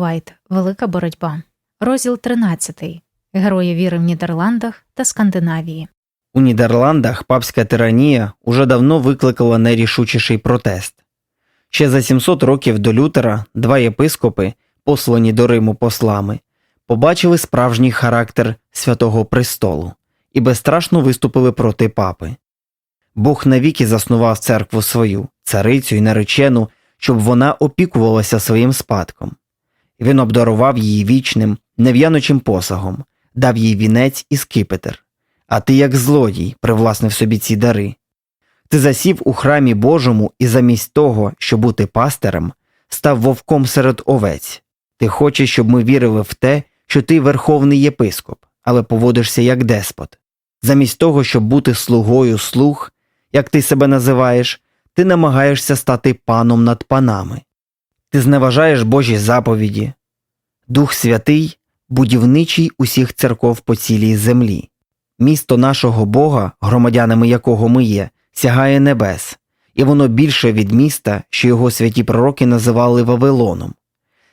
Вайт Велика боротьба. Розділ 13. Герої віри в Нідерландах та Скандинавії. У Нідерландах папська тиранія уже давно викликала найрішучіший протест. Ще за 700 років до Лютера два єпископи, послані до Риму послами, побачили справжній характер Святого Престолу і безстрашно виступили проти папи. Бог навіки заснував церкву свою, царицю і наречену, щоб вона опікувалася своїм спадком. Він обдарував її вічним, нев'яночим посагом, дав їй вінець і скипетр. А ти, як злодій, привласнив собі ці дари. Ти засів у храмі Божому і замість того, щоб бути пастирем, став вовком серед овець. Ти хочеш, щоб ми вірили в те, що ти верховний єпископ, але поводишся як деспот. Замість того, щоб бути слугою слуг, як ти себе називаєш, ти намагаєшся стати паном над панами. Ти зневажаєш Божі заповіді. Дух Святий будівничий усіх церков по цілій землі. Місто нашого Бога, громадянами якого ми є, сягає небес, і воно більше від міста, що його святі пророки називали Вавилоном.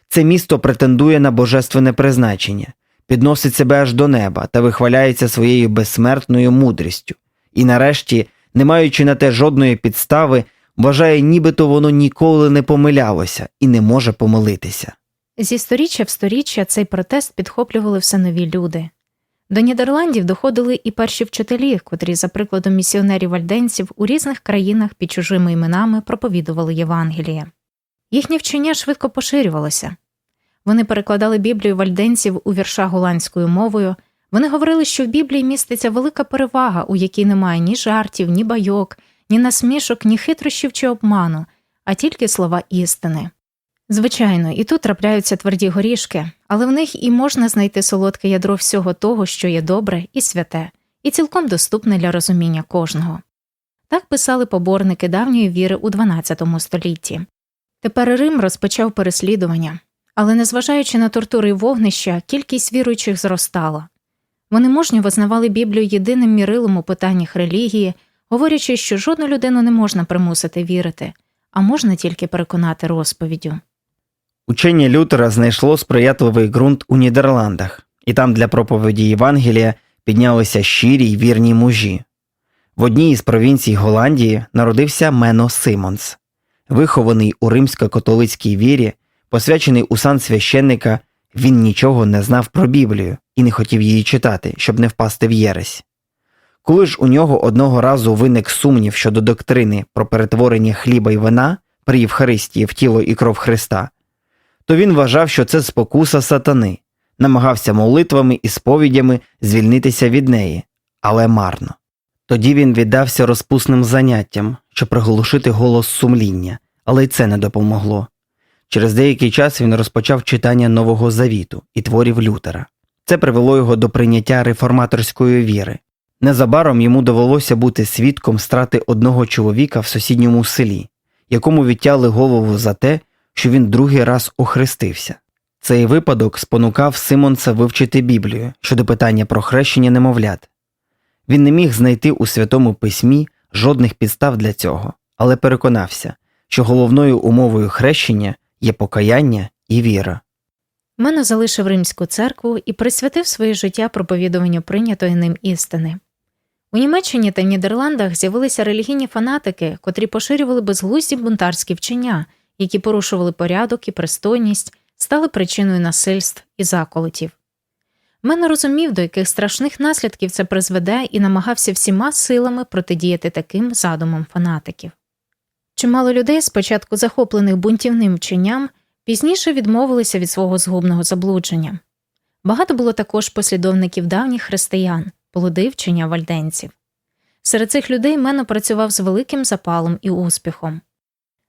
Це місто претендує на божественне призначення, підносить себе аж до неба та вихваляється своєю безсмертною мудрістю, і нарешті, не маючи на те жодної підстави, вважає, нібито воно ніколи не помилялося і не може помилитися. Зі сторіччя в сторіччя цей протест підхоплювали все нові люди. До Нідерландів доходили і перші вчителі, котрі, за прикладом місіонерів вальденців, у різних країнах під чужими іменами проповідували Євангеліє. Їхнє вчення швидко поширювалося. Вони перекладали Біблію вальденців у вірша голландською мовою. Вони говорили, що в Біблії міститься велика перевага, у якій немає ні жартів, ні байок, ні насмішок, ні хитрощів чи обману, а тільки слова істини. Звичайно, і тут трапляються тверді горішки, але в них і можна знайти солодке ядро всього того, що є добре і святе, і цілком доступне для розуміння кожного. Так писали поборники давньої віри у XII столітті. Тепер Рим розпочав переслідування, але, незважаючи на тортури й вогнища, кількість віруючих зростала. Вони мужньо визнавали Біблію єдиним мірилом у питаннях релігії, говорячи, що жодну людину не можна примусити вірити, а можна тільки переконати розповіддю. Учення Лютера знайшло сприятливий ґрунт у Нідерландах, і там для проповіді Євангелія піднялися щирі й вірні мужі. В одній із провінцій Голландії народився Мено Симонс, вихований у римсько-католицькій вірі, посвячений у сан священника, він нічого не знав про Біблію і не хотів її читати, щоб не впасти в єресь. Коли ж у нього одного разу виник сумнів щодо доктрини про перетворення хліба й вина при Євхаристії в тіло і кров Христа, то він вважав, що це спокуса сатани, намагався молитвами і сповідями звільнитися від неї, але марно. Тоді він віддався розпусним заняттям, щоб приглушити голос сумління, але й це не допомогло. Через деякий час він розпочав читання Нового Завіту і творів Лютера. Це привело його до прийняття реформаторської віри. Незабаром йому довелося бути свідком страти одного чоловіка в сусідньому селі, якому відтяли голову за те, що він другий раз охрестився. Цей випадок спонукав Симонса вивчити Біблію щодо питання про хрещення немовлят. Він не міг знайти у святому письмі жодних підстав для цього, але переконався, що головною умовою хрещення є покаяння і віра. Мено залишив римську церкву і присвятив своє життя проповідуванню прийнятої ним істини. У Німеччині та Нідерландах з'явилися релігійні фанатики, котрі поширювали безглузді бунтарські вчення, які порушували порядок і пристойність, стали причиною насильств і заколотів. Мено розумів, до яких страшних наслідків це призведе, і намагався всіма силами протидіяти таким задумам фанатиків. Чимало людей, спочатку захоплених бунтівним вченням, пізніше відмовилися від свого згубного заблудження. Багато було також послідовників давніх християн, плоди вчення вальденців. Серед цих людей Мено працював з великим запалом і успіхом.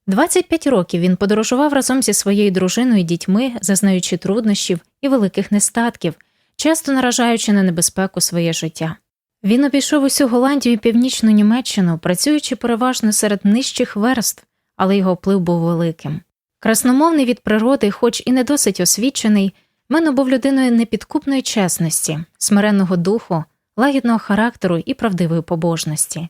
25 років він подорожував разом зі своєю дружиною і дітьми, зазнаючи труднощів і великих нестатків, часто наражаючи на небезпеку своє життя. Він обійшов усю Голландію і північну Німеччину, працюючи переважно серед нижчих верств, але його вплив був великим. Красномовний від природи, хоч і не досить освічений, Мено був людиною непідкупної чесності, смиренного духу, лагідного характеру і правдивої побожності.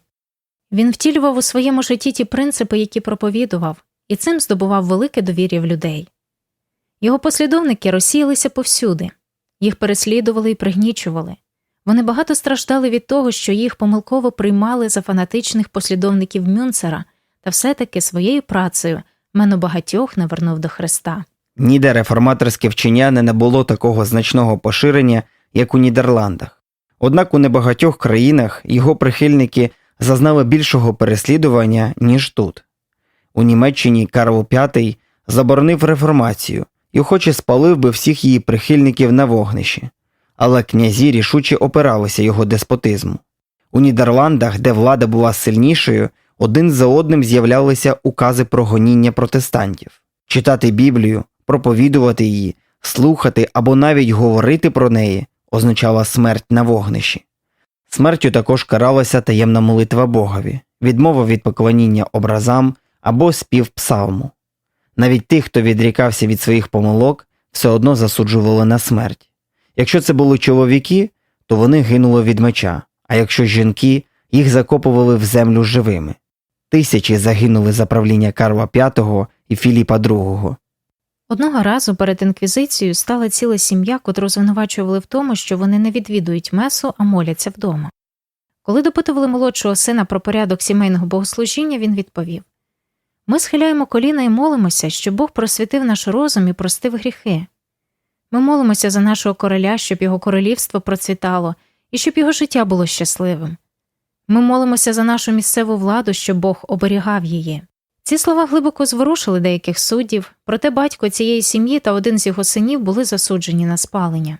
Він втілював у своєму житті ті принципи, які проповідував, і цим здобував велике довір'я в людей. Його послідовники розсіялися повсюди, їх переслідували і пригнічували. Вони багато страждали від того, що їх помилково приймали за фанатичних послідовників Мюнцера, та все-таки своєю працею мене багатьох навернув до Христа. Ніде реформаторське вчення не набуло такого значного поширення, як у Нідерландах. Однак у небагатьох країнах його прихильники зазнали більшого переслідування, ніж тут. У Німеччині Карл V заборонив реформацію і охоче спалив би всіх її прихильників на вогнищі, але князі рішуче опиралися його деспотизму. У Нідерландах, де влада була сильнішою, один за одним з'являлися укази про гоніння протестантів. Читати Біблію, проповідувати її, слухати або навіть говорити про неї означала смерть на вогнищі. Смертю також каралася таємна молитва Богові, відмова від поклоніння образам або спів псалму. Навіть тих, хто відрікався від своїх помилок, все одно засуджували на смерть. Якщо це були чоловіки, то вони гинули від меча, а якщо жінки, їх закопували в землю живими. Тисячі загинули за правління Карла V і Філіпа II. Одного разу перед інквізицією стала ціла сім'я, котру звинувачували в тому, що вони не відвідують месу, а моляться вдома. Коли допитували молодшого сина про порядок сімейного богослужіння, він відповів Ми схиляємо коліна і молимося, щоб Бог просвітив наш розум і простив гріхи. Ми молимося за нашого короля, щоб його королівство процвітало і щоб його життя було щасливим. Ми молимося за нашу місцеву владу, щоб Бог оберігав її. Ці слова глибоко зворушили деяких суддів, проте батько цієї сім'ї та один з його синів були засуджені на спалення.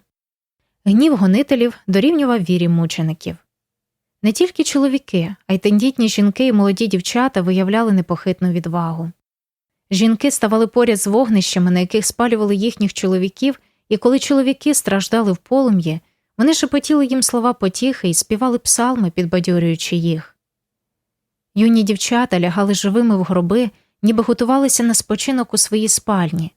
Гнів гонителів дорівнював вірі мучеників. Не тільки чоловіки, а й тендітні жінки і молоді дівчата виявляли непохитну відвагу. Жінки ставали поряд з вогнищами, на яких спалювали їхніх чоловіків, і коли чоловіки страждали в полум'ї, вони шепотіли їм слова потіхи і співали псалми, підбадьорюючи їх. Юні дівчата лягали живими в гроби, ніби готувалися на спочинок у своїй спальні,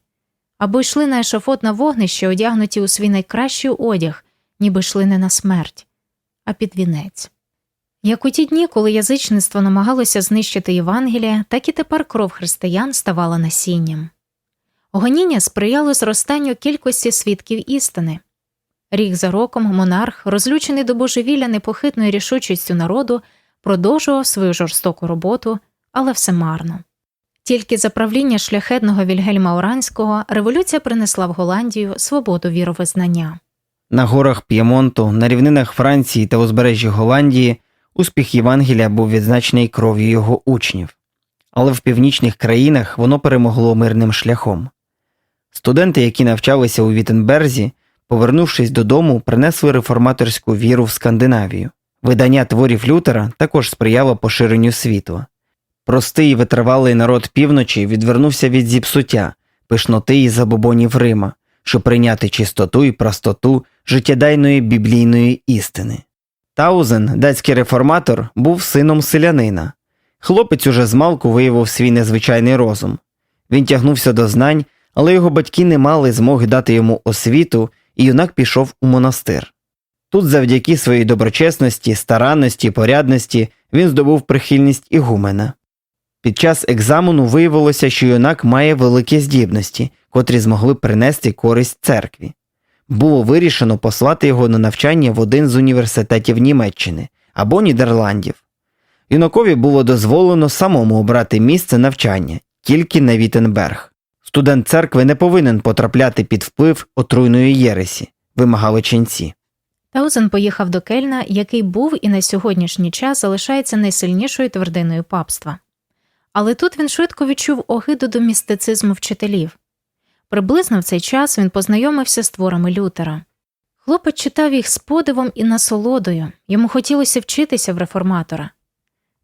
або йшли на ешафот на вогнище, одягнуті у свій найкращий одяг, ніби йшли не на смерть, а під вінець. Як у ті дні, коли язичництво намагалося знищити Євангелія, так і тепер кров християн ставала насінням. Гоніння сприяло зростанню кількості свідків істини. Рік за роком монарх, розлючений до божевілля непохитною рішучістю народу, продовжував свою жорстоку роботу, але все марно. Тільки за правління шляхетного Вільгельма Оранського революція принесла в Голландію свободу віровизнання. На горах П'ємонту, на рівнинах Франції та узбережжі Голландії успіх Євангелія був відзначений кров'ю його учнів, але в північних країнах воно перемогло мирним шляхом. Студенти, які навчалися у Віттенберзі, повернувшись додому, принесли реформаторську віру в Скандинавію. Видання творів Лютера також сприяло поширенню світла. Простий і витривалий народ півночі відвернувся від зіпсуття, пишноти і забобонів Рима, щоб прийняти чистоту і простоту життєдайної біблійної істини. Таузен, датський реформатор, був сином селянина. Хлопець уже змалку виявив свій незвичайний розум. Він тягнувся до знань, але його батьки не мали змоги дати йому освіту, і юнак пішов у монастир. Тут, завдяки своїй доброчесності, старанності, порядності, він здобув прихильність ігумена. Під час екзамену виявилося, що юнак має великі здібності, котрі змогли принести користь церкві. Було вирішено послати його на навчання в один з університетів Німеччини або Нідерландів. Юнакові було дозволено самому обрати місце навчання тільки на Віттенберг. Студент церкви не повинен потрапляти під вплив отруйної єресі, вимагали ченці. Таузен поїхав до Кельна, який був і на сьогоднішній час залишається найсильнішою твердиною папства. Але тут він швидко відчув огиду до містицизму вчителів. Приблизно в цей час він познайомився з творами Лютера. Хлопець читав їх з подивом і насолодою, йому хотілося вчитися в реформатора.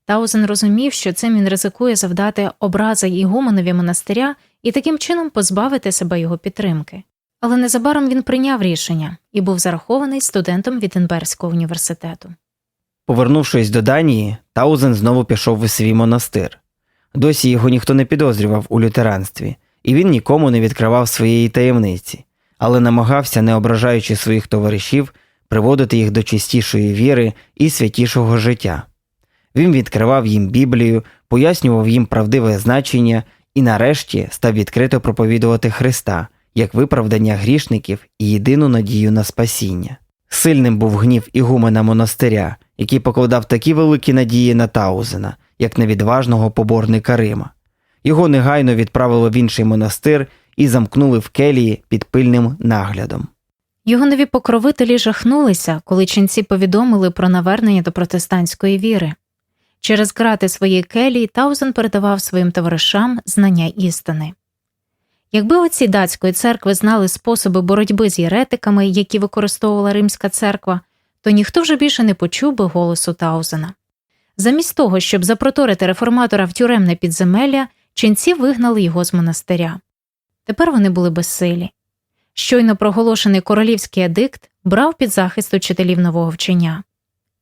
Таузен розумів, що цим він ризикує завдати образи ігуменові монастиря і таким чином позбавити себе його підтримки. Але незабаром він прийняв рішення і був зарахований студентом Віттенберзького університету. Повернувшись до Данії, Таузен знову пішов у свій монастир. Досі його ніхто не підозрював у лютеранстві, і він нікому не відкривав своєї таємниці, але намагався, не ображаючи своїх товаришів, приводити їх до чистішої віри і святішого життя. Він відкривав їм Біблію, пояснював їм правдиве значення і нарешті став відкрито проповідувати Христа як виправдання грішників і єдину надію на спасіння. Сильним був гнів ігумена монастиря, який покладав такі великі надії на Таузена, як на відважного поборника Рима. Його негайно відправили в інший монастир і замкнули в келії під пильним наглядом. Його нові покровителі жахнулися, коли ченці повідомили про навернення до протестантської віри. Через грати своєї келії Таузен передавав своїм товаришам знання істини. Якби отці датської церкви знали способи боротьби з єретиками, які використовувала римська церква, то ніхто вже більше не почув би голосу Таузена. Замість того, щоб запроторити реформатора в тюремне підземелля, ченці вигнали його з монастиря. Тепер вони були безсилі. Щойно проголошений королівський едикт брав під захист учителів нового вчення.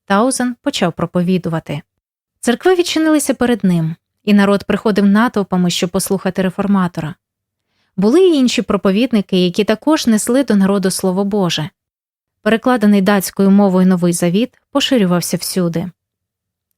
Таузен почав проповідувати. Церкви відчинилися перед ним, і народ приходив натовпами, щоб послухати реформатора. Були й інші проповідники, які також несли до народу Слово Боже. Перекладений датською мовою новий завіт поширювався всюди.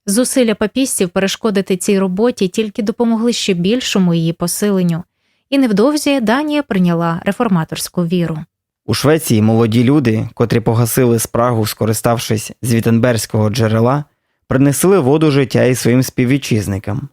Зусилля папістів перешкодити цій роботі тільки допомогли ще більшому її посиленню, і невдовзі Данія прийняла реформаторську віру. У Швеції молоді люди, котрі погасили спрагу, скориставшись з Вітенберзького джерела, принесли воду життя і своїм співвітчизникам.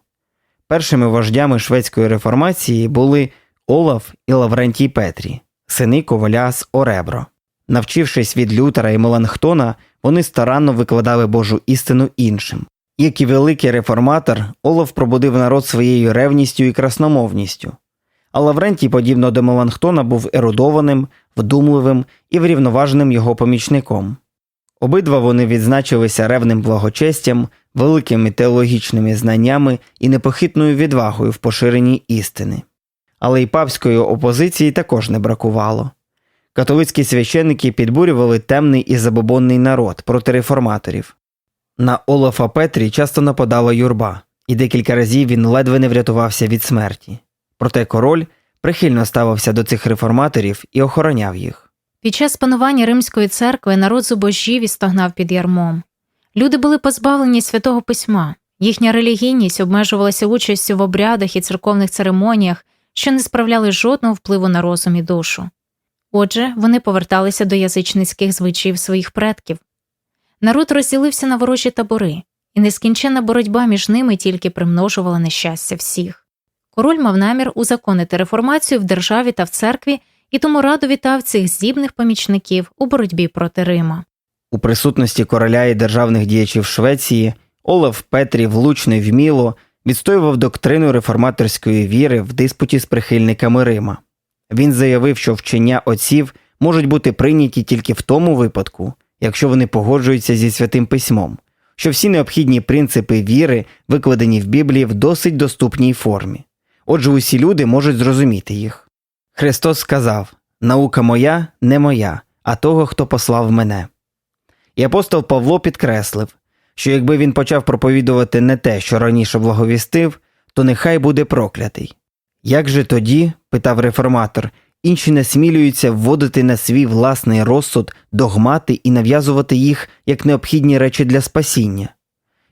Першими вождями шведської реформації були Олаф і Лаврентій Петрі, сини коваля з Оребро. Навчившись від Лютера і Меланхтона, вони старанно викладали Божу істину іншим. Як і великий реформатор, Олаф пробудив народ своєю ревністю і красномовністю. А Лаврентій, подібно до Меланхтона, був ерудованим, вдумливим і врівноваженим його помічником. Обидва вони відзначилися ревним благочестям, великими теологічними знаннями і непохитною відвагою в поширенні істини. Але й папської опозиції також не бракувало. Католицькі священники підбурювали темний і забобонний народ проти реформаторів. На Олафа Петрі часто нападала юрба, і декілька разів він ледве не врятувався від смерті. Проте король прихильно ставився до цих реформаторів і охороняв їх. Під час панування Римської церкви народ зубожів і стогнав під ярмом. Люди були позбавлені святого письма, їхня релігійність обмежувалася участю в обрядах і церковних церемоніях, що не справляли жодного впливу на розум і душу. Отже, вони поверталися до язичницьких звичаїв своїх предків. Народ розділився на ворожі табори, і нескінченна боротьба між ними тільки примножувала нещастя всіх. Король мав намір узаконити реформацію в державі та в церкві і тому радо вітав цих здібних помічників у боротьбі проти Рима. У присутності короля і державних діячів Швеції Олаф Петрі влучно й вміло відстоював доктрину реформаторської віри в диспуті з прихильниками Рима. Він заявив, що вчення отців можуть бути прийняті тільки в тому випадку, якщо вони погоджуються зі святим письмом, що всі необхідні принципи віри викладені в Біблії в досить доступній формі. Отже, усі люди можуть зрозуміти їх. Христос сказав: Наука моя не моя, а того, хто послав мене. І апостол Павло підкреслив, що якби він почав проповідувати не те, що раніше благовістив, то нехай буде проклятий. Як же тоді, питав реформатор, інші насмілюються вводити на свій власний розсуд догмати і нав'язувати їх як необхідні речі для спасіння?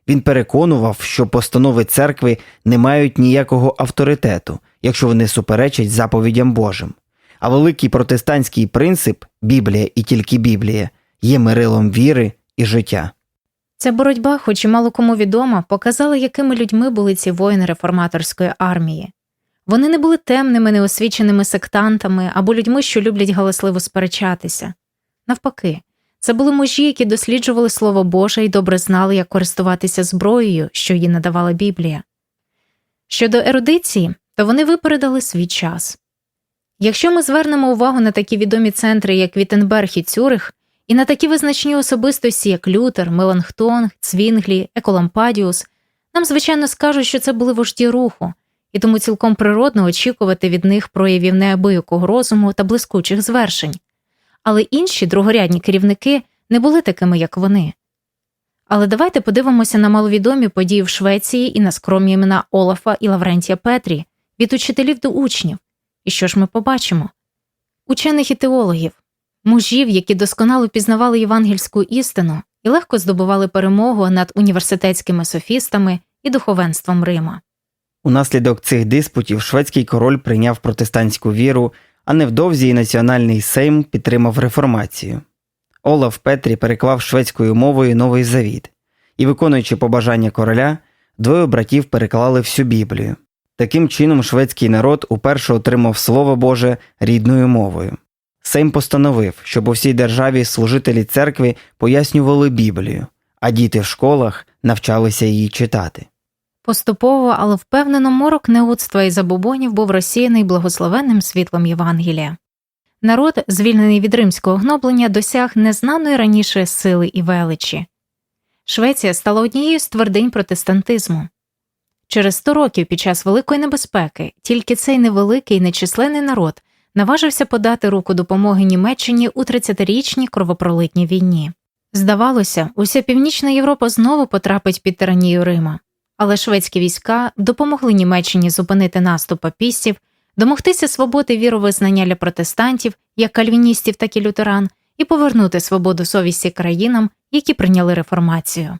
Він переконував, що постанови церкви не мають ніякого авторитету, якщо вони суперечать заповідям Божим. А великий протестантський принцип Біблія і тільки Біблія є мирилом віри і життя. Ця боротьба, хоч і мало кому відома, показала, якими людьми були ці воїни реформаторської армії. Вони не були темними, неосвіченими сектантами або людьми, що люблять галасливо сперечатися. Навпаки, це були мужі, які досліджували Слово Боже і добре знали, як користуватися зброєю, що їй надавала Біблія. Щодо ерудиції, то вони випередили свій час. Якщо ми звернемо увагу на такі відомі центри, як Віттенберг і Цюрих, і на такі визначні особистості, як Лютер, Меланхтон, Цвінглі, Еколампадіус, нам, звичайно, скажуть, що це були вожді руху, і тому цілком природно очікувати від них проявів неабиякого розуму та блискучих звершень. Але інші другорядні керівники не були такими, як вони. Але давайте подивимося на маловідомі події в Швеції і на скромні імена Олафа і Лаврентія Петрі від учителів до учнів. І що ж ми побачимо? Учених і теологів, мужів, які досконало пізнавали євангельську істину і легко здобували перемогу над університетськими софістами і духовенством Рима. Унаслідок цих диспутів шведський король прийняв протестантську віру, а невдовзі і національний сейм підтримав реформацію. Олаф Петрі переклав шведською мовою Новий Завіт, і, виконуючи побажання короля, двоє братів переклали всю Біблію. Таким чином, шведський народ уперше отримав Слово Боже рідною мовою. Сейм постановив, щоб у всій державі служителі церкви пояснювали Біблію, а діти в школах навчалися її читати. Поступово, але впевнено, морок неудства і забобонів був розсіяний благословенним світлом Євангелія. Народ, звільнений від римського гноблення, досяг незнаної раніше сили і величі. Швеція стала однією з твердинь протестантизму. Через сто років під час Великої небезпеки тільки цей невеликий нечисленний народ наважився подати руку допомоги Німеччині у 30-річній кровопролитній війні. Здавалося, уся Північна Європа знову потрапить під тиранію Рима, але шведські війська допомогли Німеччині зупинити наступ папістів, домогтися свободи віровизнання для протестантів, як кальвіністів, так і лютеран, і повернути свободу совісті країнам, які прийняли реформацію.